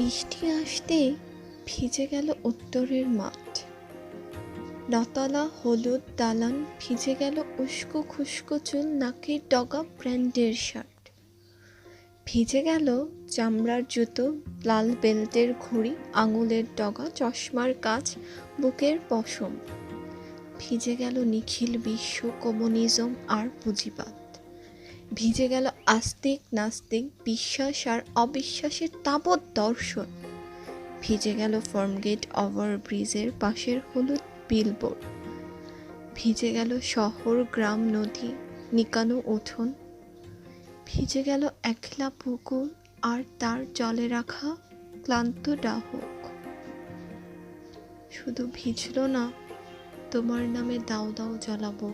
বৃষ্টি আসতে ভিজে গেল উত্তরের মাঠ। নতলা হলুদ দালান ভিজে গেল উস্কো খুস্কো চুল নাকের ডগা ব্র্যান্ডের শার্ট। ভিজে গেল চামড়ার জুতো, লাল বেল্টের ঘড়ি, আঙুলের ডগা, চশমার কাজ বুকের পশম। ভিজে গেল নিখিল বিশ্ব কমিউনিজম আর পুঁজিবাদ। ভিজে গেল আস্তিক নাস্তিক, বিশ্বাস আর অবিশ্বাসের তাবৎ দর্শন। ভিজে গেল ফার্মগেট ওভার ব্রিজের পাশের হলুদ বিলবোর্ড। ভিজে গেল শহর, গ্রাম, নদী, নিকানো উঠোন। ভিজে গেল একলা পুকুর আর তার জলে রাখা ক্লান্ত ডাহক। শুধু ভিজল না, তোমার নামে দাও দাও জ্বালাবো।